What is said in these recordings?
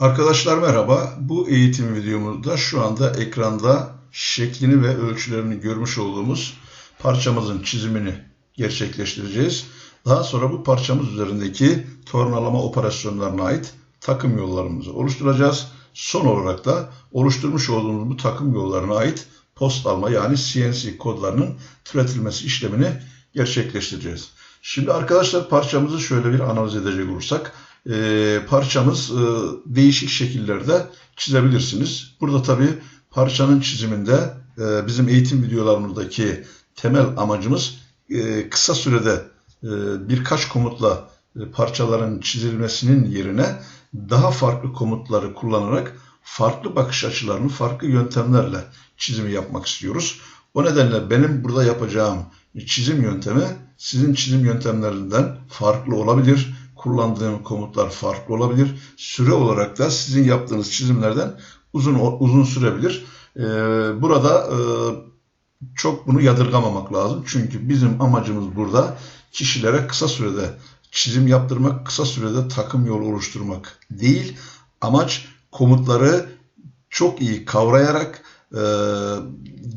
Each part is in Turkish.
Arkadaşlar merhaba. Bu eğitim videomuzda şu anda ekranda şeklini ve ölçülerini görmüş olduğumuz parçamızın çizimini gerçekleştireceğiz. Daha sonra bu parçamız üzerindeki tornalama operasyonlarına ait takım yollarımızı oluşturacağız. Son olarak da oluşturmuş olduğumuz bu takım yollarına ait post alma yani CNC kodlarının türetilmesi işlemini gerçekleştireceğiz. Şimdi arkadaşlar parçamızı şöyle bir analiz edecek olursak e, parçamız e, değişik şekillerde çizebilirsiniz. Burada tabi parçanın çiziminde e, bizim eğitim videolarımızdaki temel amacımız e, kısa sürede e, birkaç komutla e, parçaların çizilmesinin yerine daha farklı komutları kullanarak farklı bakış açılarını farklı yöntemlerle çizimi yapmak istiyoruz. O nedenle benim burada yapacağım çizim yöntemi sizin çizim yöntemlerinden farklı olabilir. Kullandığım komutlar farklı olabilir. Süre olarak da sizin yaptığınız çizimlerden uzun uzun sürebilir. Ee, burada e, çok bunu yadırgamamak lazım. Çünkü bizim amacımız burada kişilere kısa sürede çizim yaptırmak, kısa sürede takım yolu oluşturmak değil. Amaç komutları çok iyi kavrayarak e,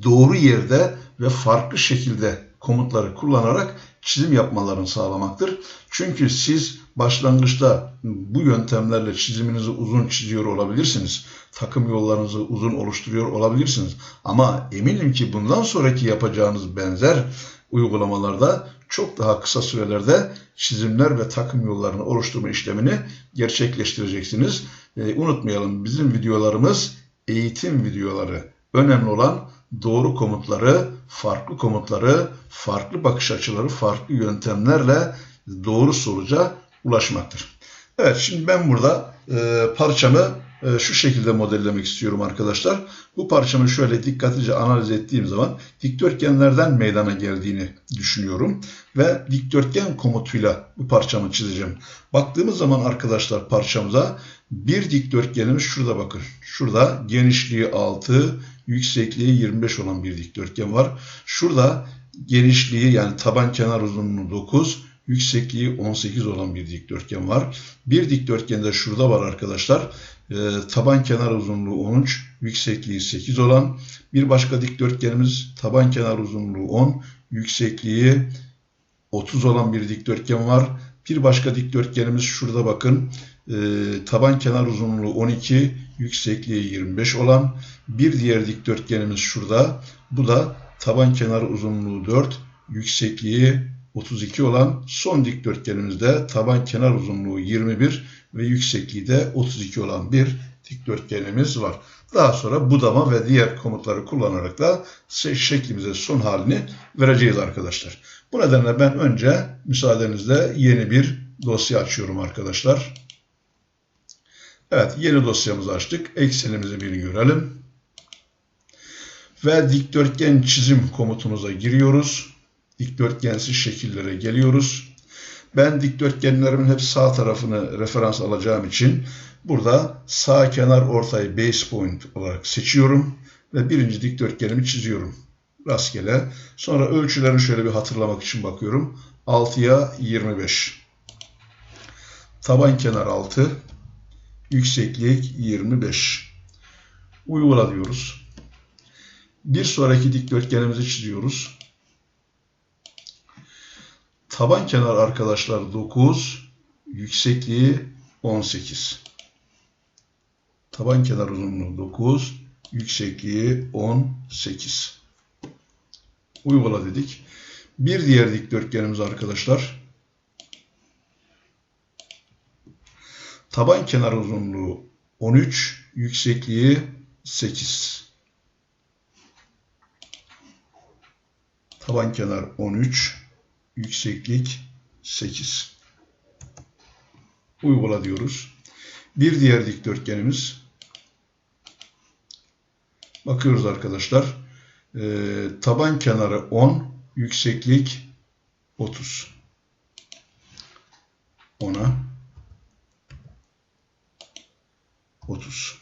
doğru yerde ve farklı şekilde komutları kullanarak çizim yapmalarını sağlamaktır. Çünkü siz başlangıçta bu yöntemlerle çiziminizi uzun çiziyor olabilirsiniz. Takım yollarınızı uzun oluşturuyor olabilirsiniz. Ama eminim ki bundan sonraki yapacağınız benzer uygulamalarda çok daha kısa sürelerde çizimler ve takım yollarını oluşturma işlemini gerçekleştireceksiniz. E, unutmayalım bizim videolarımız eğitim videoları. Önemli olan doğru komutları, farklı komutları, farklı bakış açıları, farklı yöntemlerle doğru sonuca ulaşmaktır. Evet şimdi ben burada e, parçamı e, şu şekilde modellemek istiyorum arkadaşlar. Bu parçamı şöyle dikkatlice analiz ettiğim zaman dikdörtgenlerden meydana geldiğini düşünüyorum. Ve dikdörtgen komutuyla bu parçamı çizeceğim. Baktığımız zaman arkadaşlar parçamıza bir dikdörtgenimiz şurada bakın. Şurada genişliği 6, yüksekliği 25 olan bir dikdörtgen var. Şurada genişliği yani taban kenar uzunluğu 9, yüksekliği 18 olan bir dikdörtgen var. Bir dikdörtgen de şurada var arkadaşlar. E, taban kenar uzunluğu 13, yüksekliği 8 olan. Bir başka dikdörtgenimiz taban kenar uzunluğu 10, yüksekliği 30 olan bir dikdörtgen var. Bir başka dikdörtgenimiz şurada bakın. E, taban kenar uzunluğu 12, yüksekliği 25 olan. Bir diğer dikdörtgenimiz şurada. Bu da taban kenar uzunluğu 4, yüksekliği 32 olan son dikdörtgenimizde taban kenar uzunluğu 21 ve yüksekliği de 32 olan bir dikdörtgenimiz var. Daha sonra budama ve diğer komutları kullanarak da şeklimize son halini vereceğiz arkadaşlar. Bu nedenle ben önce müsaadenizle yeni bir dosya açıyorum arkadaşlar. Evet yeni dosyamızı açtık. Eksenimizi bir görelim. Ve dikdörtgen çizim komutumuza giriyoruz. Dikdörtgensiz şekillere geliyoruz. Ben dikdörtgenlerimin hep sağ tarafını referans alacağım için burada sağ kenar ortayı base point olarak seçiyorum ve birinci dikdörtgenimi çiziyorum. Rastgele. Sonra ölçülerini şöyle bir hatırlamak için bakıyorum. 6'ya 25. Taban kenar 6. Yükseklik 25. Uygula diyoruz. Bir sonraki dikdörtgenimizi çiziyoruz. Taban kenar arkadaşlar 9, yüksekliği 18. Taban kenar uzunluğu 9, yüksekliği 18. Uygula dedik. Bir diğer dikdörtgenimiz arkadaşlar. Taban kenar uzunluğu 13, yüksekliği 8. Taban kenar 13, yükseklik 8. Uygula diyoruz. Bir diğer dikdörtgenimiz. Bakıyoruz arkadaşlar. Ee, taban kenarı 10, yükseklik 30. 30.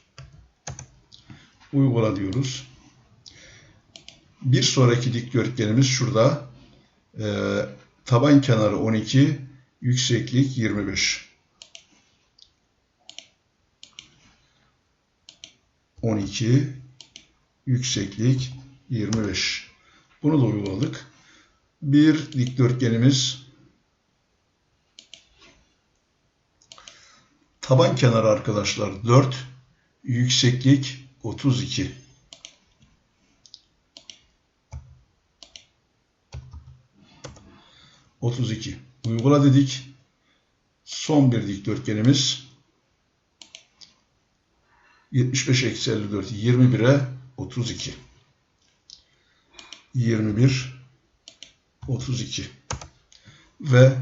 Uygula diyoruz. Bir sonraki dikdörtgenimiz şurada. Ee, taban kenarı 12, yükseklik 25. 12, yükseklik 25. Bunu da uyguladık. Bir dikdörtgenimiz taban kenarı arkadaşlar 4, yükseklik 32. Otuz iki. Uygula dedik. Son bir dikdörtgenimiz 75 eksi 54 21'e 32. 21 32 ve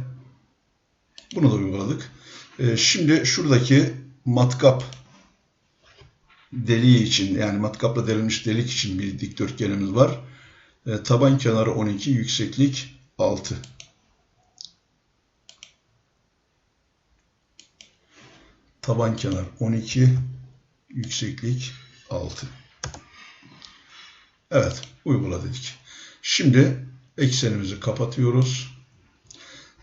bunu da uyguladık. Ee, şimdi şuradaki matkap deliği için yani matkapla delinmiş delik için bir dikdörtgenimiz var. Ee, taban kenarı 12, yükseklik 6. Taban kenar 12, yükseklik 6. Evet, uygula dedik. Şimdi eksenimizi kapatıyoruz.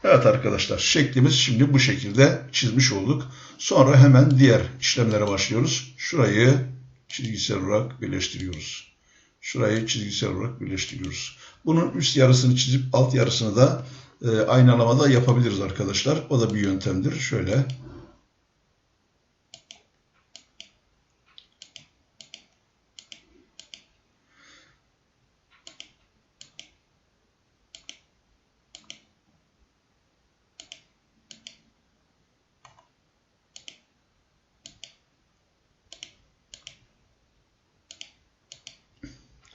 Evet arkadaşlar, şeklimiz şimdi bu şekilde çizmiş olduk. Sonra hemen diğer işlemlere başlıyoruz. Şurayı çizgisel olarak birleştiriyoruz. Şurayı çizgisel olarak birleştiriyoruz. Bunun üst yarısını çizip alt yarısını da e, aynalamada yapabiliriz arkadaşlar. O da bir yöntemdir. Şöyle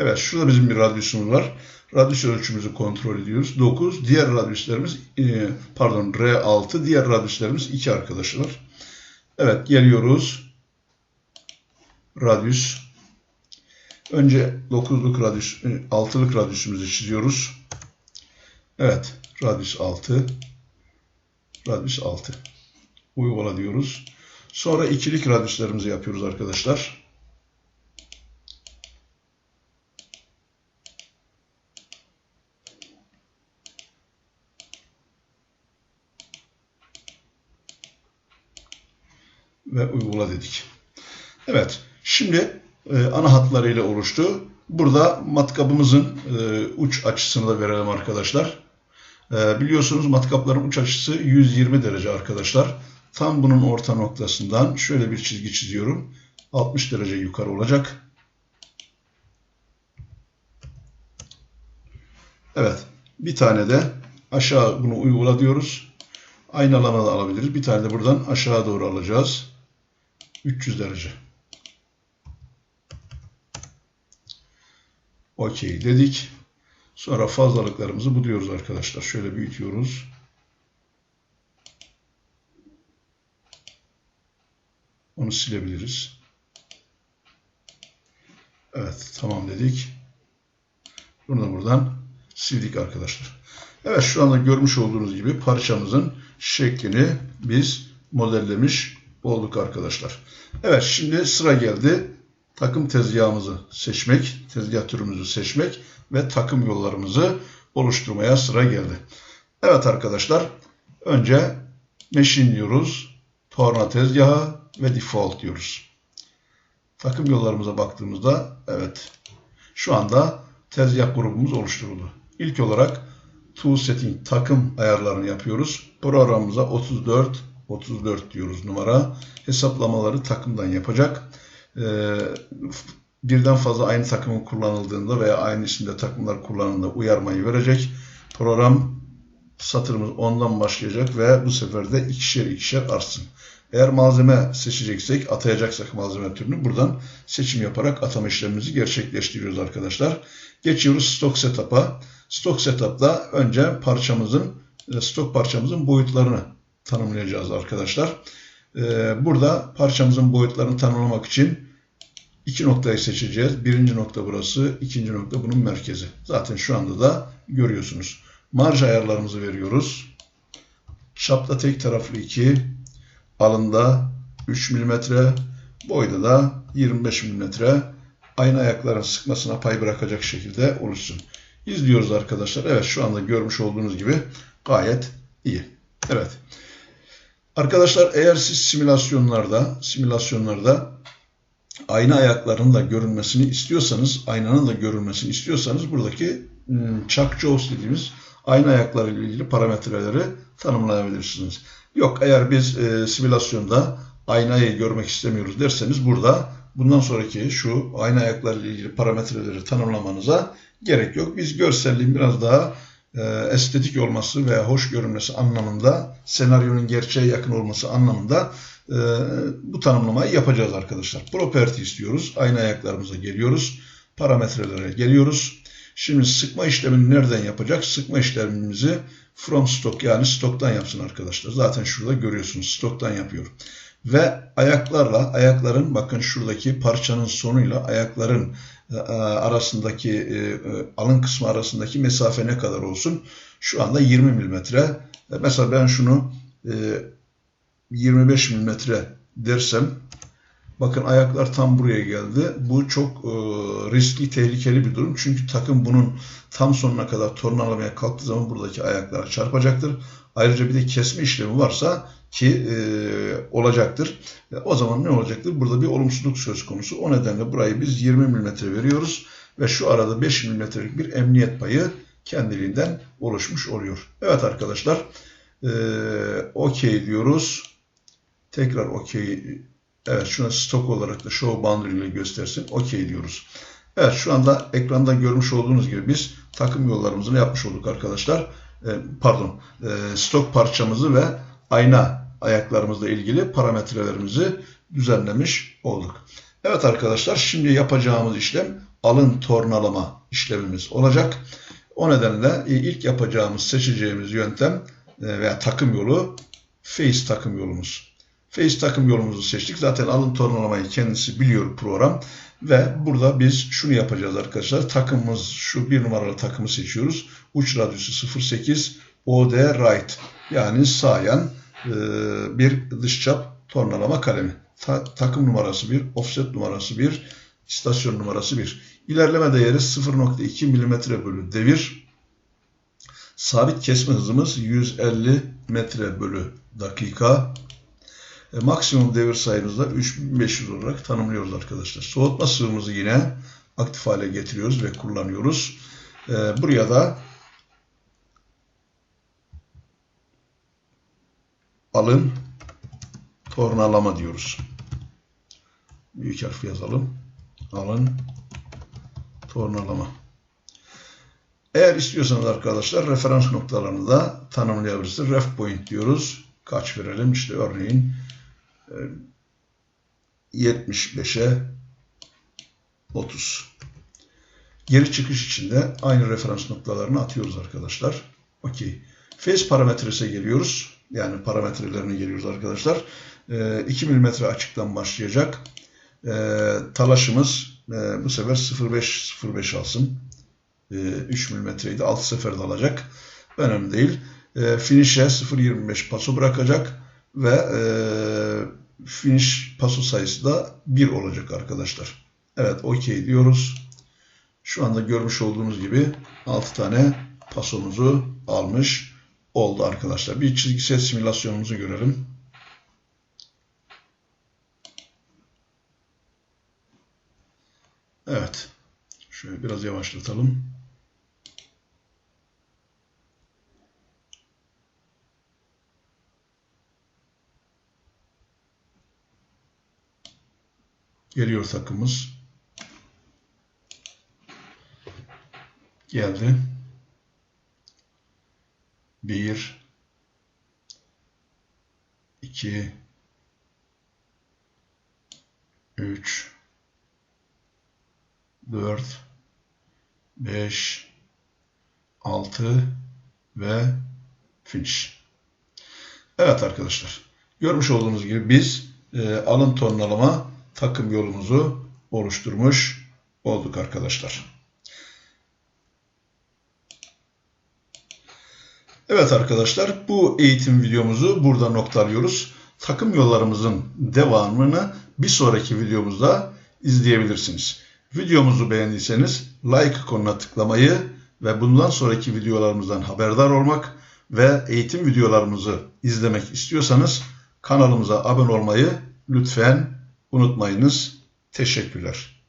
Evet şurada bizim bir radyüsümüz var. Radyüs ölçümüzü kontrol ediyoruz. 9. Diğer radyüslerimiz e, pardon R6. Diğer radyüslerimiz 2 arkadaşlar. Evet geliyoruz. Radyüs. Önce 9'luk radyüs, 6'lık e, radyüsümüzü çiziyoruz. Evet. Radyüs 6. Radyüs 6. Uygula diyoruz. Sonra ikilik radyüslerimizi yapıyoruz arkadaşlar. Ve uygula dedik. Evet, şimdi e, ana hatlarıyla oluştu. Burada matkabımızın e, uç açısını da verelim arkadaşlar. E, biliyorsunuz matkapların uç açısı 120 derece arkadaşlar. Tam bunun orta noktasından şöyle bir çizgi çiziyorum. 60 derece yukarı olacak. Evet, bir tane de aşağı bunu uygula diyoruz. Aynalama da alabiliriz. Bir tane de buradan aşağı doğru alacağız. 300 derece. Okey dedik. Sonra fazlalıklarımızı buluyoruz arkadaşlar. Şöyle büyütüyoruz. Onu silebiliriz. Evet tamam dedik. Bunu da buradan sildik arkadaşlar. Evet şu anda görmüş olduğunuz gibi parçamızın şeklini biz modellemiş olduk arkadaşlar. Evet şimdi sıra geldi. Takım tezgahımızı seçmek, tezgah türümüzü seçmek ve takım yollarımızı oluşturmaya sıra geldi. Evet arkadaşlar önce machine diyoruz. Torna tezgahı ve default diyoruz. Takım yollarımıza baktığımızda evet şu anda tezgah grubumuz oluşturuldu. İlk olarak tool setting takım ayarlarını yapıyoruz. Programımıza 34 34 diyoruz numara. Hesaplamaları takımdan yapacak. Ee, birden fazla aynı takımın kullanıldığında veya aynı isimde takımlar kullanıldığında uyarmayı verecek. Program satırımız ondan başlayacak ve bu sefer de ikişer ikişer artsın. Eğer malzeme seçeceksek, atayacaksak malzeme türünü buradan seçim yaparak atama işlemimizi gerçekleştiriyoruz arkadaşlar. Geçiyoruz stock setup'a. Stock setup'ta önce parçamızın, stok parçamızın boyutlarını tanımlayacağız arkadaşlar. Ee, burada parçamızın boyutlarını tanımlamak için iki noktayı seçeceğiz. Birinci nokta burası, ikinci nokta bunun merkezi. Zaten şu anda da görüyorsunuz. Marj ayarlarımızı veriyoruz. Çapta tek taraflı 2, alında 3 mm, boyda da 25 mm. Aynı ayakların sıkmasına pay bırakacak şekilde oluşsun. İzliyoruz arkadaşlar. Evet şu anda görmüş olduğunuz gibi gayet iyi. Evet. Arkadaşlar eğer siz simülasyonlarda simülasyonlarda ayna ayaklarının da görünmesini istiyorsanız, aynanın da görünmesini istiyorsanız buradaki hmm, chuck jaws dediğimiz ayna ayakları ile ilgili parametreleri tanımlayabilirsiniz. Yok eğer biz e, simülasyonda aynayı görmek istemiyoruz derseniz burada bundan sonraki şu ayna ayakları ile ilgili parametreleri tanımlamanıza gerek yok. Biz görselliğin biraz daha e, estetik olması veya hoş görünmesi anlamında, senaryonun gerçeğe yakın olması anlamında e, bu tanımlamayı yapacağız arkadaşlar. Property istiyoruz. Ayna ayaklarımıza geliyoruz. Parametrelere geliyoruz. Şimdi sıkma işlemini nereden yapacak? Sıkma işlemimizi from stock yani stoktan yapsın arkadaşlar. Zaten şurada görüyorsunuz stoktan yapıyor. Ve ayaklarla ayakların bakın şuradaki parçanın sonuyla ayakların arasındaki e, e, alın kısmı arasındaki mesafe ne kadar olsun? Şu anda 20 milimetre. Mesela ben şunu 25 milimetre dersem bakın ayaklar tam buraya geldi. Bu çok riskli, tehlikeli bir durum. Çünkü takım bunun tam sonuna kadar tornalamaya kalktığı zaman buradaki ayaklara çarpacaktır. Ayrıca bir de kesme işlemi varsa ki e, olacaktır. E, o zaman ne olacaktır? Burada bir olumsuzluk söz konusu. O nedenle burayı biz 20 mm veriyoruz ve şu arada 5 mm'lik bir emniyet payı kendiliğinden oluşmuş oluyor. Evet arkadaşlar e, okey diyoruz. Tekrar okey. Evet şuna stok olarak da show boundary ile göstersin. Okey diyoruz. Evet şu anda ekranda görmüş olduğunuz gibi biz takım yollarımızı yapmış olduk arkadaşlar. E, pardon e, stok parçamızı ve ayna ayaklarımızla ilgili parametrelerimizi düzenlemiş olduk. Evet arkadaşlar şimdi yapacağımız işlem alın tornalama işlemimiz olacak. O nedenle e, ilk yapacağımız seçeceğimiz yöntem veya takım yolu face takım yolumuz. Face takım yolumuzu seçtik. Zaten alın tornalamayı kendisi biliyor program. Ve burada biz şunu yapacağız arkadaşlar. Takımımız şu bir numaralı takımı seçiyoruz. Uç radyosu 08 OD right yani sağ yan e, bir dış çap tornalama kalemi. Ta, takım numarası 1, offset numarası 1, istasyon numarası 1. İlerleme değeri 0.2 mm bölü devir. Sabit kesme hızımız 150 metre bölü dakika. E, maksimum devir sayımız da 3500 olarak tanımlıyoruz arkadaşlar. Soğutma sıvımızı yine aktif hale getiriyoruz ve kullanıyoruz. E, buraya da alın tornalama diyoruz. Büyük harf yazalım. Alın tornalama. Eğer istiyorsanız arkadaşlar referans noktalarını da tanımlayabilirsiniz. Ref point diyoruz. Kaç verelim? İşte örneğin 75'e 30. Geri çıkış için de aynı referans noktalarını atıyoruz arkadaşlar. Okey. Phase parametresine geliyoruz. Yani parametrelerine geliyoruz arkadaşlar. 2 mm açıktan başlayacak. Talaşımız bu sefer 0.5 0.5 alsın. 3 mm'ydi. 6 seferde alacak. Önemli değil. Finish'e 0.25 paso bırakacak ve finish paso sayısı da 1 olacak arkadaşlar. Evet okey diyoruz. Şu anda görmüş olduğunuz gibi 6 tane pasomuzu almış oldu arkadaşlar. Bir çizgisel simülasyonumuzu görelim. Evet. Şöyle biraz yavaşlatalım. Geliyor takımız. Geldi. Bir, iki, üç, dört, beş, altı ve finish. Evet arkadaşlar. Görmüş olduğunuz gibi biz e, alın tonlama takım yolumuzu oluşturmuş olduk arkadaşlar. Evet arkadaşlar bu eğitim videomuzu burada noktalıyoruz. Takım yollarımızın devamını bir sonraki videomuzda izleyebilirsiniz. Videomuzu beğendiyseniz like ikonuna tıklamayı ve bundan sonraki videolarımızdan haberdar olmak ve eğitim videolarımızı izlemek istiyorsanız kanalımıza abone olmayı lütfen unutmayınız. Teşekkürler.